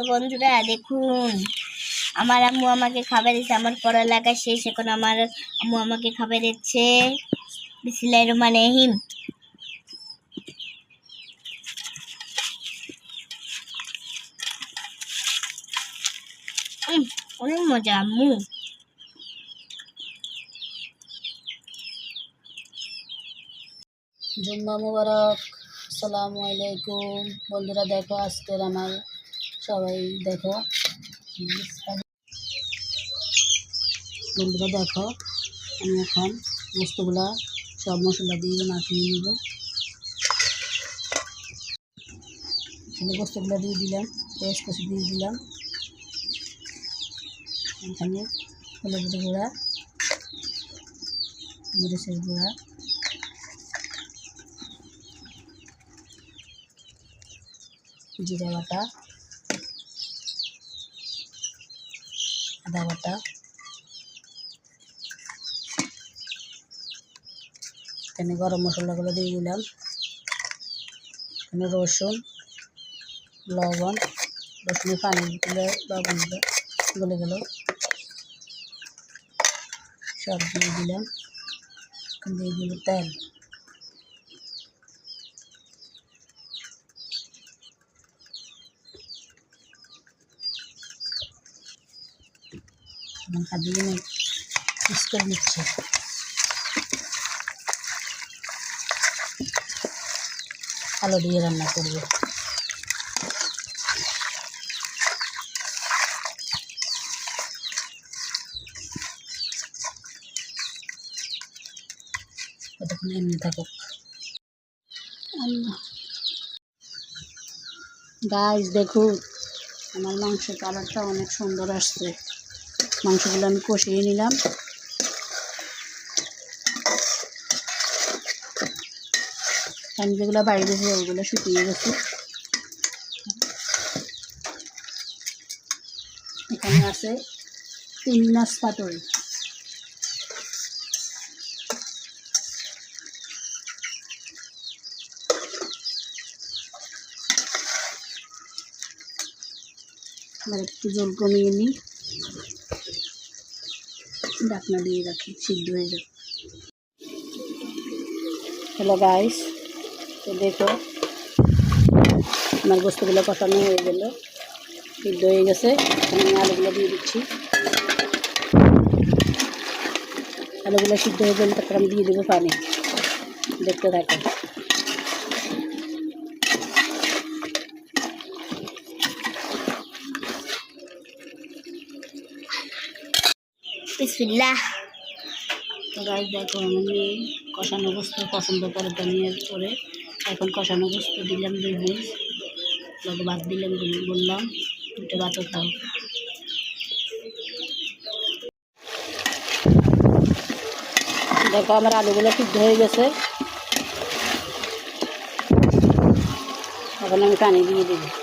তো বন্ধুরা দেখুন। আমার আম্মু আমাকে খাবার দিচ্ছে আমার পড়ালেখা শেষ এখন আমার আম্মু আমাকে খাবার দিচ্ছে। বিসমিল্লাহির রহমানির রহিম। উম, অনেক মজা আম্মু। জুম্মা মুবারক আসসালামু আলাইকুম। বন্ধুরা দেখো আজকের আমার সবাই দেখো। বন্ধুরা দেখো, আমি এখন বস্তুগুলা সব মশলা দিয়ে মাখিয়ে নিব। এখানে বস্তুগুলো দিয়ে দিলাম পেঁয়াজ কষি দিয়ে দিলাম। এখানে হলুদের গুঁড়া, মরিচের গুঁড়া। জিরা বাটা আদা বাটা এখানে গরম মশলাগুলো দিয়ে দিলাম। এখানে রসুন, লবণ, রসুনের পানি দিলে লবণ দিলে গলে গেল। সব দিয়ে দিলাম। দিয়ে দিল তেল। হাত দিয়ে আমি মিক্স করে নিচ্ছি। আলু দিয়ে রান্না করব। কতক্ষণ এমনি থাকুক। গাইস দেখুন, আমার মাংসের কালারটা অনেক সুন্দর আসছে। মাংসগুলো আমি কষিয়ে নিলাম। আমি যেগুলো বাইরে গেছে ওগুলো শুকিয়ে গেছে। এখানে আছে তিন পাটল এবার একটু জল কমিয়ে নিই। ঢাকনা দিয়ে রাখি সিদ্ধ হয়ে যাবে হ্যালো গাইস, তো দেখো, আমার বস্তুগুলো কষানো হয়ে গেল। সিদ্ধ হয়ে গেছে আমি আলুগুলো দিয়ে দিচ্ছি। আলুগুলো সিদ্ধ হয়ে গেলে তারপর আমি দিয়ে দেবো পানি। দেখতে থাকো। বিসমিল্লাহ। তো গাছ দেখো, আমি কষানো বস্তু পছন্দ করে ধনিয়ার করে এখন কষানো বস্তু দিলাম, দুই পিস। লগে ভাত দিলাম, বল- বললাম, দুটো ভাতও খাও। দেখো, আমার আলুগুলো সিদ্ধ হয়ে গেছে। এখন আমি পানি দিয়ে দিই